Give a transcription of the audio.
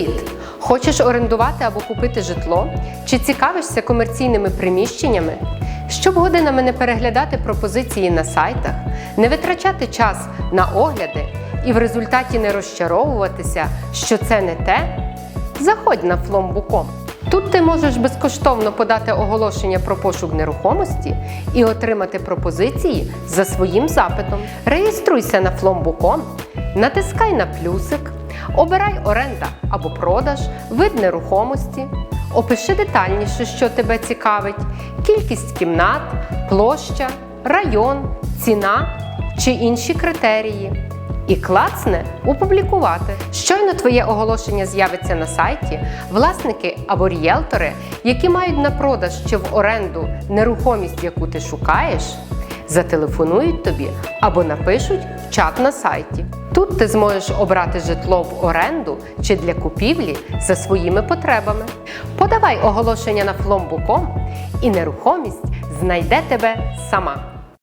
Привіт! Хочеш орендувати або купити житло? Чи цікавишся комерційними приміщеннями? Щоб годинами не переглядати пропозиції на сайтах, не витрачати час на огляди і в результаті не розчаровуватися, що це не те, заходь на flombu.com. Тут ти можеш безкоштовно подати оголошення про пошук нерухомості і отримати пропозиції за своїм запитом. Реєструйся на flombu.com, натискай на плюсик, обирай оренда або продаж, вид нерухомості, опиши детальніше, що тебе цікавить, кількість кімнат, площа, район, ціна чи інші критерії. І клацне опублікувати. Щойно твоє оголошення з'явиться на сайті, власники або рієлтори, які мають на продаж чи в оренду нерухомість, яку ти шукаєш, зателефонують тобі або напишуть чат на сайті. Тут ти зможеш обрати житло в оренду чи для купівлі за своїми потребами. Подавай оголошення на flom.com і нерухомість знайде тебе сама.